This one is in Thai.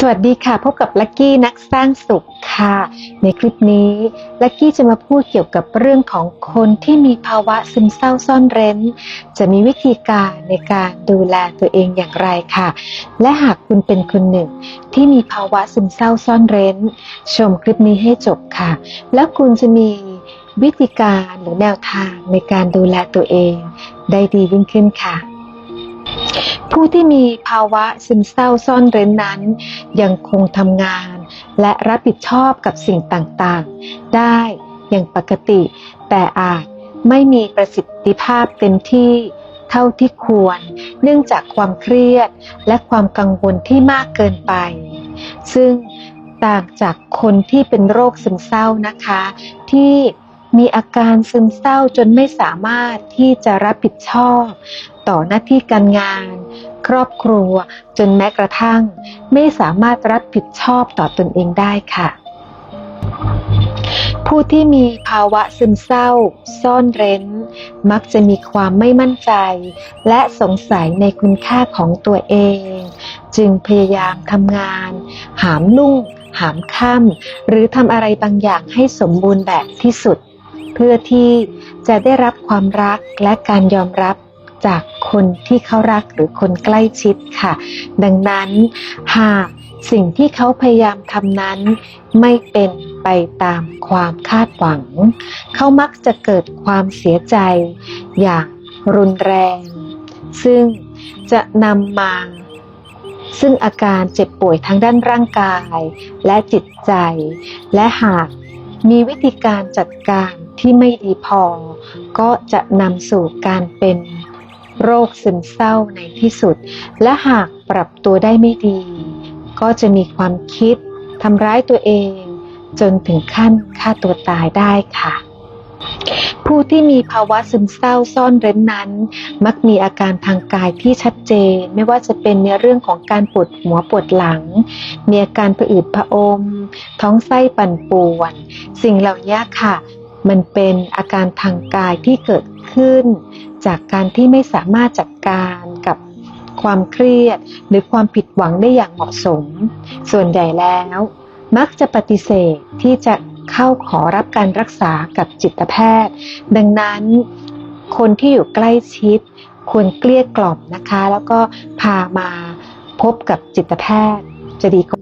สวัสดีค่ะ พบกับลักกี้นักสร้างสุขค่ะ ในคลิปนี้ลักกี้จะมาพูดเกี่ยวกับเรื่องของคนที่มีภาวะซึมเศร้าซ่อนเร้น จะมีวิธีการในการดูแลตัวเองอย่างไรค่ะ และหากคุณเป็นคนหนึ่ง ที่มีภาวะซึมเศร้าซ่อนเร้น ชมคลิปนี้ให้จบค่ะ แล้วคุณจะมีวิธีการหรือแนวทางในการดูแลตัวเอง ได้ดียิ่งขึ้นค่ะ ผู้ที่มีภาวะซึมเศร้าซ่อนเร้นนั้น ยังคงทำงาน และรับผิดชอบกับสิ่งต่างๆ ได้อย่างปกติ แต่อาจไม่มีประสิทธิภาพเต็มที่เท่าที่ควร เนื่องจากความเครียดและความกังวลที่มากเกินไป ซึ่งต่างจากคนที่เป็นโรคซึมเศร้านะคะ ที่มีอาการซึมเศร้าจนไม่สามารถที่จะรับผิดชอบ ต่อหน้าที่การงาน ครอบครัว จนแม้กระทั่ง ไม่สามารถรับผิดชอบต่อตนเองได้ค่ะ ผู้ที่มีภาวะซึมเศร้า ซ่อนเร้น มักจะมีความไม่มั่นใจ และสงสัยในคุณค่าของตัวเอง จึงพยายามทำงาน หามลุ่ง หามค่ำหรือทำอะไรบางอย่างให้สมบูรณ์แบบที่สุด เพื่อที่จะได้รับความรักและการยอมรับ จากคนที่เขารักหรือคนใกล้ชิดค่ะ ดังนั้นหากสิ่งที่เขาพยายามทำนั้น ไม่เป็นไปตามความคาดหวัง เขามักจะเกิดความเสียใจอย่างรุนแรง ซึ่งจะนำมาซึ่งอาการเจ็บป่วยทางด้านร่างกายและจิตใจ และหากมีวิธีการจัดการที่ไม่ดีพอ ก็จะนำสู่การเป็น โรคซึมเศร้าในที่สุด และหากปรับตัวได้ไม่ดี ก็จะมีความคิดทำร้ายตัวเอง จนถึงขั้นฆ่าตัวตายได้ค่ะ ผู้ที่มีภาวะซึมเศร้าซ่อนเร้นนั้น มักมีอาการทางกายที่ชัดเจน ไม่ว่าจะเป็นในเรื่องของการปวดหัวปวดหลัง มีอาการผะอืดผะอม ท้องไส้ปั่นป่วน สิ่งเหล่านี้ค่ะมันเป็นอาการทางกายที่เกิดขึ้น จากการที่ไม่สามารถจัดการกับความเครียด หรือความผิดหวังได้อย่างเหมาะสม ส่วนใหญ่แล้ว มักจะปฏิเสธที่จะเข้าขอรับการรักษากับจิตแพทย์ ดังนั้นคนที่อยู่ใกล้ชิด ควรเกลี้ยกล่อมนะคะ แล้วก็พามาพบกับจิตแพทย์จะดีกว่า